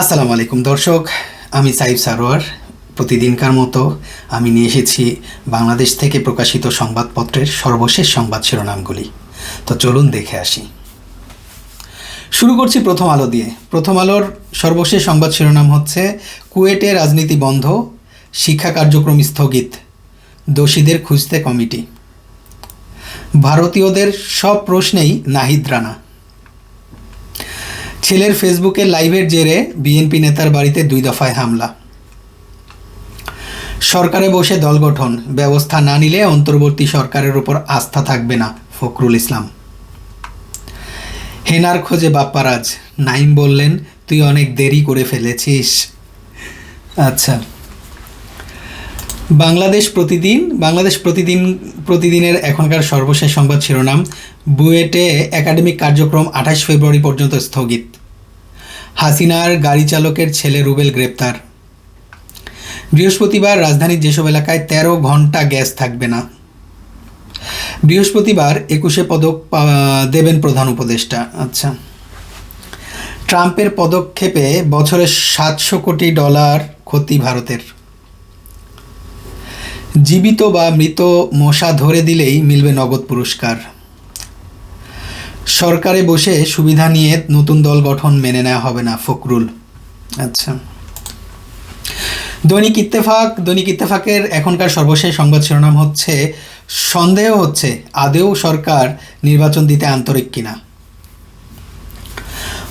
আসসালামু আলাইকুম, দর্শক। আমি সাইফ সারোয়ার। প্রতিদিনকার মতো আমি নিয়ে এসেছি বাংলাদেশ থেকে প্রকাশিত সংবাদপত্রের সর্বশেষ সংবাদ শিরোনামগুলি। তো চলুন দেখে আসি। শুরু করছি প্রথম আলো দিয়ে। প্রথম আলোর সর্বশেষ সংবাদ শিরোনাম হচ্ছে, কুয়েটে রাজনীতি বন্ধ, শিক্ষা কার্যক্রম স্থগিত, দোষীদের খুঁজতে কমিটি। ভারতীয়দের সব প্রশ্নেই নাহিদ রানা। ছেলের ফেসবুকে লাইভের জেরে বিএনপি নেতার বাড়িতে দুই দফায় হামলা। সরকারে বসে দল গঠন, ব্যবস্থা না নিলে অন্তর্বর্তী সরকারের উপর আস্থা থাকবে না ফখরুল ইসলাম। হেনার খোঁজে বাপ্পারাজ, নাইম বললেন, তুই অনেক দেরি করে ফেলেছিস। আচ্ছা। বাংলাদেশ প্রতিদিন বাংলাদেশ প্রতিদিন, প্রতিদিনের এখনকার সর্বশেষ সংবাদ শিরোনাম, বুয়েটে একাডেমিক কার্যক্রম আঠাশ ফেব্রুয়ারি পর্যন্ত স্থগিত। হাসিনার গাড়ি চালকের ছেলে রুবেল গ্রেপ্তার। বৃহস্পতিবার রাজধানীর যেসব এলাকায় তেরো ঘণ্টা গ্যাস থাকবে না। বৃহস্পতিবার একুশে পদক দেবেন প্রধান উপদেষ্টা। আচ্ছা। ট্রাম্পের পদক্ষেপে বছরে সাতশো কোটি ডলার ক্ষতি ভারতের। জীবিত বা মৃত মশা ধরে দিলেই মিলবে নগদ পুরস্কার। সরকারে বসে সুবিধা নিয়ে নতুন দল গঠন মেনে নেওয়া হবে না, ফখরুল। আচ্ছা। দৈনিক ইত্তেফাক, দৈনিক ইত্তেফাকের এখনকার সর্বশেষ সংবাদ শিরোনাম হচ্ছে, সন্দেহ হচ্ছে আদেও সরকার নির্বাচন দিতে আন্তরিক কিনা।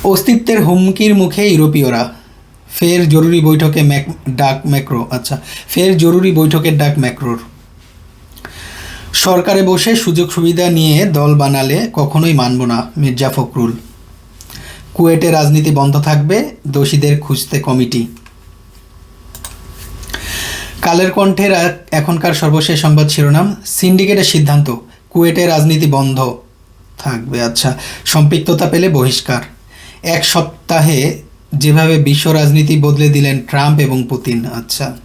অস্তিত্বের হুমকির মুখে ইউরোপীয়রা, ফের জরুরি বৈঠকে ম্যাক, ডাক ম্যাক্রো আচ্ছা ফের জরুরি বৈঠকের ডাক ম্যাক্রোর। সরকারে বসে সুযোগ সুবিধা নিয়ে দল বানালে কখনোই মানব না, মির্জা ফখরুল। কুয়েটে রাজনীতি বন্ধ থাকবে, দোষীদের খুঁজতে কমিটি। কালের কণ্ঠের এখনকার সর্বশেষ সংবাদ শিরোনাম, সিন্ডিকেটের সিদ্ধান্ত, কুয়েটে রাজনীতি বন্ধ থাকবে। আচ্ছা সম্পৃক্ততা পেলে বহিষ্কার। এক সপ্তাহে যেভাবে বিশ্ব রাজনীতি বদলে দিলেন ট্রাম্প এবং পুতিন আচ্ছা।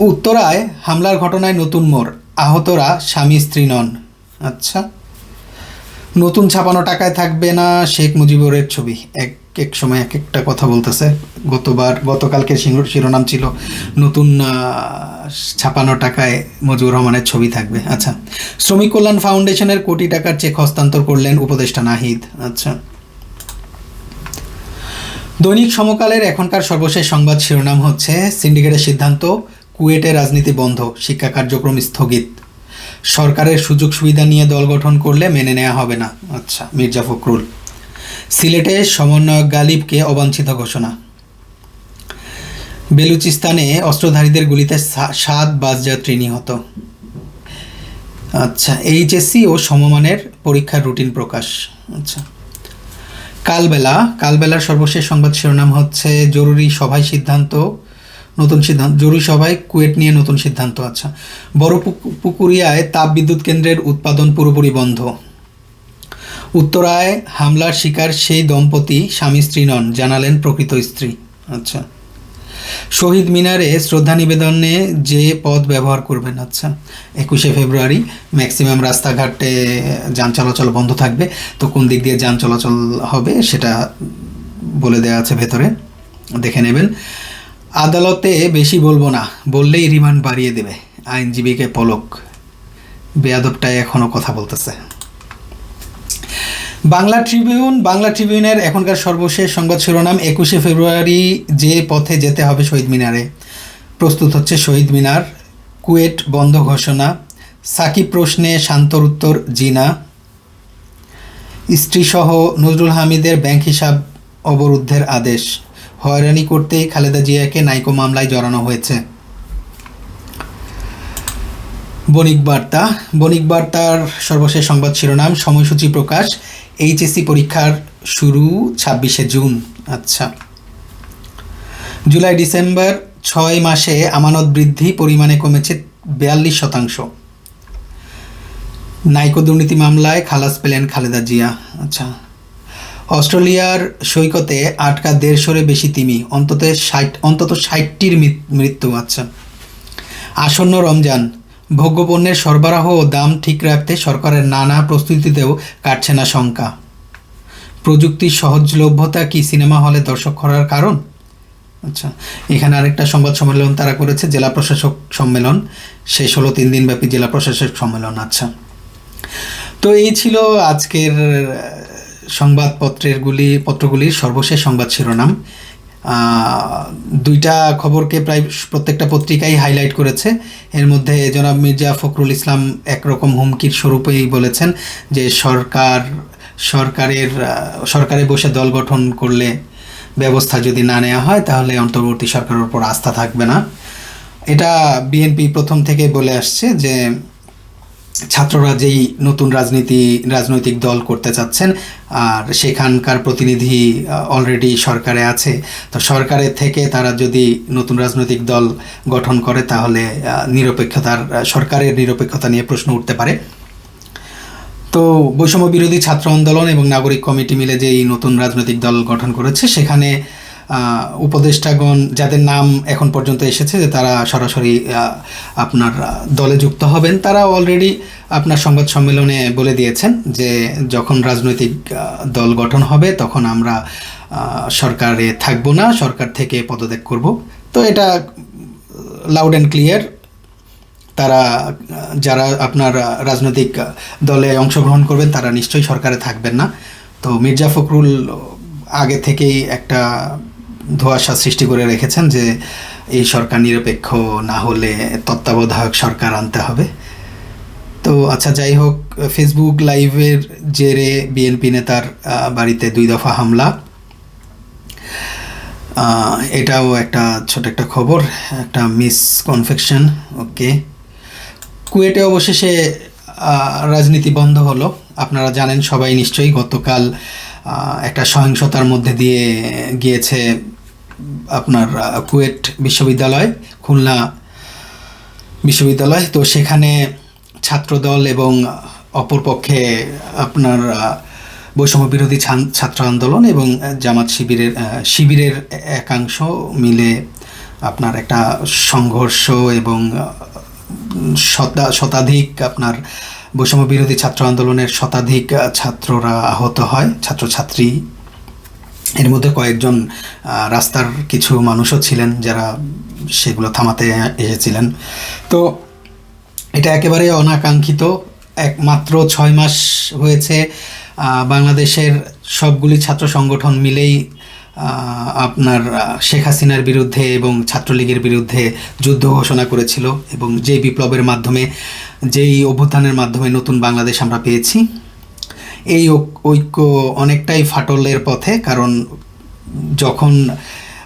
উত্তরায় হামলার ঘটনায় নতুন মোড়। আহতরা স্বামী স্ত্রী নন। আচ্ছা। নতুন ছাপানো টাকায় থাকবে না শেখ মুজিবুরের ছবি। এক এক সময় এক একটা কথা বলতেছে। গতবার, গতকালকে শিরো- শিরোনাম ছিল নতুন ছাপানো টাকায় মজিবুর রহমানের ছবি থাকবে। আচ্ছা। শ্রমিক কল্যাণ ফাউন্ডেশনের কোটি টাকার চেক হস্তান্তর করলেন উপদেষ্টা নাহিদ। আচ্ছা। দৈনিক সমকালের এখনকার সর্বশেষ সংবাদ শিরোনাম হচ্ছে, সিন্ডিকেটের সিদ্ধান্ত কুয়েটে রাজনীতি বন্ধ, শিক্ষা কার্যক্রম স্থগিত। সরকারের সুযোগ সুবিধা নিয়ে দল গঠন করলে মেনে নেওয়া হবে না। আচ্ছা মির্জা ফখরুল। সিলেটে সমন্বয়ক গালিবকে অবাঞ্ছিত ঘোষণা। বেলুচিস্তানে অস্ত্রধারীদের গুলিতে সাত বাসযাত্রী নিহত। আচ্ছা এইচএসসি ও সমমানের পরীক্ষার রুটিন প্রকাশ। আচ্ছা। কালবেলা, কালবেলার সর্বশেষ সংবাদ শিরোনাম হচ্ছে, জরুরি সভায় সিদ্ধান্ত নতুন সিদ্ধান্ত। জরুরি সভায় কুয়েট নিয়ে নতুন সিদ্ধান্ত আচ্ছা। বড় পুকুরিয়ায় তাপ বিদ্যুৎ কেন্দ্রের উৎপাদন পুরোপুরি বন্ধ। উত্তরায় হামলার শিকার সেই দম্পতি স্বামী স্ত্রী নন, জানালেন প্রকৃত স্ত্রী আচ্ছা। শহীদ মিনারে শ্রদ্ধা নিবেদনে যে পদ ব্যবহার করবেন আচ্ছা। একুশে ফেব্রুয়ারি, ম্যাক্সিমাম রাস্তাঘাটে যান চলাচল বন্ধ থাকবে, তো কোন দিক দিয়ে যান চলাচল হবে সেটা বলে দেওয়া আছে ভেতরে। দেখে নেবেন। আদালতে বেশি বলব না, বললেই রিমান্ড বাড়িয়ে দেবে, আইনজীবীকে পলক। বেয়াদবটাই এখনও কথা বলতেছে। বাংলা ট্রিবিউন, বাংলা ট্রিবিউনের এখনকার সর্বশেষ সংবাদ শিরোনাম একুশে ফেব্রুয়ারি যে পথে যেতে হবে শহীদ মিনারে। প্রস্তুত হচ্ছে শহীদ মিনার, কুয়েট বন্ধ ঘোষণা, সাকিব প্রশ্নে শান্তর উত্তর, জিনা। স্ত্রীসহ নজরুল হামিদের ব্যাংক হিসাব অবরুদ্ধের আদেশ। হয়রানি করতেই খালেদা জিয়াকে নাইকো মামলায় জড়ানো হয়েছে। বণিক বার্তা। বণিক বার্তার সর্বশেষ সংবাদ শিরোনাম, সময়সূচি প্রকাশ, এইচএসসি পরীক্ষার শুরু ছাব্বিশে জুন। আচ্ছা। জুলাই ডিসেম্বর ছয় মাসে আমানত বৃদ্ধি পরিমাণে কমেছে বিয়াল্লিশ শতাংশ। নাইকো দুর্নীতি মামলায় খালাস পেলেন খালেদা জিয়া। আচ্ছা। অস্ট্রেলিয়ার সৈকতে আটকা দেড়শোরে বেশি তিমি, অন্তত ষাট, অন্তত ষাটটির মৃত্যু আচ্ছা আসন্ন রমজান, ভোগ্যপণ্যের সরবরাহ ও দাম ঠিক রাখতে সরকারের নানা প্রস্তুতিতেও কাটছে না শঙ্কা। প্রযুক্তির সহজলভ্যতা কি সিনেমা হলে দর্শক করার কারণ? আচ্ছা এখানে আরেকটা সংবাদ সম্মেলন তারা করেছে, জেলা প্রশাসক সম্মেলন। শেষ হলো তিন দিনব্যাপী জেলা প্রশাসক সম্মেলন আচ্ছা। তো এই ছিল আজকের আহ, সংবাদপত্রের গুলি পত্রগুলির সর্বশেষ সংবাদ শিরোনাম। দুইটা খবরকে প্রায় প্রত্যেকটা পত্রিকাই হাইলাইট করেছে। এর মধ্যে জনাব মির্জা ফখরুল ইসলাম একরকম হুমকির স্বরূপেই বলেছেন যে সরকার সরকারের সরকারে বসে দল গঠন করলে ব্যবস্থা যদি না নেওয়া হয় তাহলে অন্তর্বর্তী সরকারের উপর আস্থা থাকবে না। এটা বিএনপি প্রথম থেকে বলে আসছে যে ছাত্ররা যেই নতুন রাজনীতি, রাজনৈতিক দল করতে চাচ্ছেন, আর সেখানকার প্রতিনিধি অলরেডি সরকারে আছে, তো সরকারের থেকে তারা যদি নতুন রাজনৈতিক দল গঠন করে, তাহলে নিরপেক্ষতার সরকারের নিরপেক্ষতা নিয়ে প্রশ্ন উঠতে পারে। তো বৈষম্য বিরোধী ছাত্র আন্দোলন এবং নাগরিক কমিটি মিলে যেই নতুন রাজনৈতিক দল গঠন করেছে, সেখানে উপদেষ্টাগণ যাদের নাম এখন পর্যন্ত এসেছে, যে তারা সরাসরি আপনার দলে যুক্ত হবেন তারা অলরেডি আপনার সংবাদ সম্মেলনে বলে দিয়েছেন যে যখন রাজনৈতিক দল গঠন হবে, তখন আমরা সরকারে থাকব না, সরকার থেকে পদত্যাগ করব। তো এটা লাউড অ্যান্ড ক্লিয়ার তারা যারা আপনার রাজনৈতিক দলে অংশগ্রহণ করবেন, তারা নিশ্চয়ই সরকারে থাকবেন না। তো মির্জা ফখরুল আগে থেকেই একটা ধোঁয়াশা সৃষ্টি করে রেখেছেন যে এই সরকার নিরপেক্ষ না হলে তত্ত্বাবধায়ক সরকার আনতে হবে। তো আচ্ছা যাই হোক ফেসবুক লাইভের জেরে বিএনপি নেতার বাড়িতে দুই দফা হামলা। এটাও একটা ছোট একটা খবর, একটা মিস কনফেকশন ওকে কুয়েটে অবশেষে রাজনীতি বন্ধ হলো। আপনারা জানেন সবাই নিশ্চয়ই গতকাল একটা সহিংসতার মধ্যে দিয়ে গিয়েছে আপনার কুয়েট বিশ্ববিদ্যালয়, খুলনা বিশ্ববিদ্যালয়। তো সেখানে ছাত্রদল এবং অপরপক্ষে আপনার বৈষম্য বিরোধী ছাত্র আন্দোলন এবং জামাত শিবিরের শিবিরের একাংশ মিলে আপনার একটা সংঘর্ষ এবং শতা, শতাধিক আপনার বৈষম্য বিরোধী ছাত্র আন্দোলনের শতাধিক ছাত্ররা আহত হয়, ছাত্রছাত্রী এর মধ্যে কয়েকজন রাস্তার কিছু মানুষও ছিলেন যারা সেগুলো থামাতে এসেছিলেন। তো এটা একেবারে অনাকাঙ্ক্ষিত। একমাত্র ছয় মাস হয়েছে বাংলাদেশের সবগুলি ছাত্র সংগঠন মিলেই আপনার শেখ হাসিনার বিরুদ্ধে এবং ছাত্রলীগের বিরুদ্ধে যুদ্ধ ঘোষণা করেছিল এবং যে বিপ্লবের মাধ্যমে, যেই অভ্যুত্থানের মাধ্যমে নতুন বাংলাদেশ আমরা পেয়েছি। এই ঐক- ঐক্য অনেকটাই ফাটলের পথে, কারণ যখন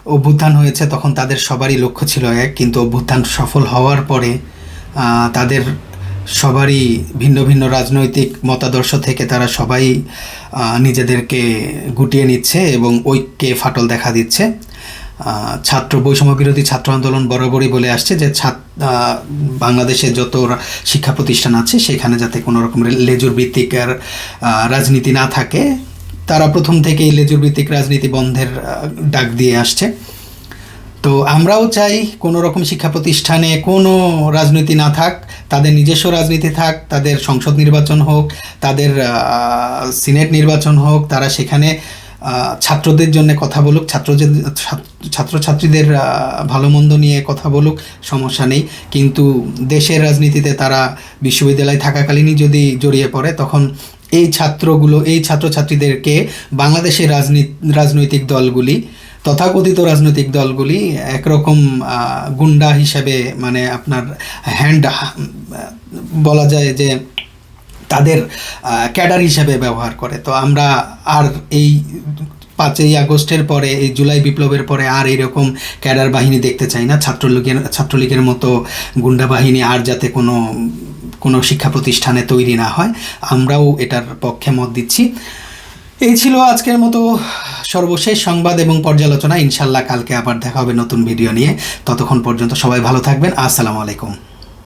অভ্যুত্থান হয়েছে তখন তাদের সবারই লক্ষ্য ছিল এক, কিন্তু অভ্যুত্থান সফল হওয়ার পরে তাদের সবারই ভিন্ন ভিন্ন রাজনৈতিক মতাদর্শ থেকে তারা সবাই নিজেদেরকে গুটিয়ে নিচ্ছে এবং ঐক্যে ফাটল দেখা দিচ্ছে। ছাত্র বৈষম্য বিরোধী ছাত্র আন্দোলন বরাবরই বলে আসছে যে ছাত্র বাংলাদেশে যত শিক্ষা প্রতিষ্ঠান আছে, সেখানে যাতে কোনো রকম লেজুর ভিত্তিক রাজনীতি না থাকে, তারা প্রথম থেকেই লেজুর ভিত্তিক রাজনীতি বন্ধের ডাক দিয়ে আসছে। তো আমরাও চাই কোনো রকম শিক্ষা প্রতিষ্ঠানে কোনো রাজনীতি না থাক, তাদের নিজস্ব রাজনীতি থাক, তাদের সংসদ নির্বাচন হোক, তাদের সিনেট নির্বাচন হোক, তারা সেখানে ছাত্রদের জন্য কথা বলুক, ছাত্রদের, ছাত্র- ছাত্রছাত্রীদের ভালো মন্দ নিয়ে কথা বলুক, সমস্যা নেই। কিন্তু দেশের রাজনীতিতে তারা বিশ্ববিদ্যালয়ে থাকাকালীনই যদি জড়িয়ে পড়ে, তখন এই ছাত্রগুলো, এই ছাত্রছাত্রীদেরকে বাংলাদেশের রাজনীতি, রাজনৈতিক দলগুলি, তথাকথিত রাজনৈতিক দলগুলি একরকম গুন্ডা হিসেবে মানে আপনার হ্যান্ড বলা যায় যে তাদের ক্যাডার হিসেবে ব্যবহার করে। তো আমরা আর এই পাঁচই আগস্টের পরে, এই জুলাই বিপ্লবের পরে আর এরকম ক্যাডার বাহিনী দেখতে চাই না। ছাত্রলীগের ছাত্রলীগের মতো গুন্ডা বাহিনী আর যাতে কোনো কোনো শিক্ষা প্রতিষ্ঠানে তৈরি না হয়, আমরাও এটার পক্ষে মত দিচ্ছি। এই ছিল আজকের মতো সর্বশেষ সংবাদ এবং পর্যালোচনা। ইনশাল্লাহ কালকে আবার দেখা হবে নতুন ভিডিও নিয়ে। ততক্ষণ পর্যন্ত সবাই ভালো থাকবেন। আসসালামু আলাইকুম।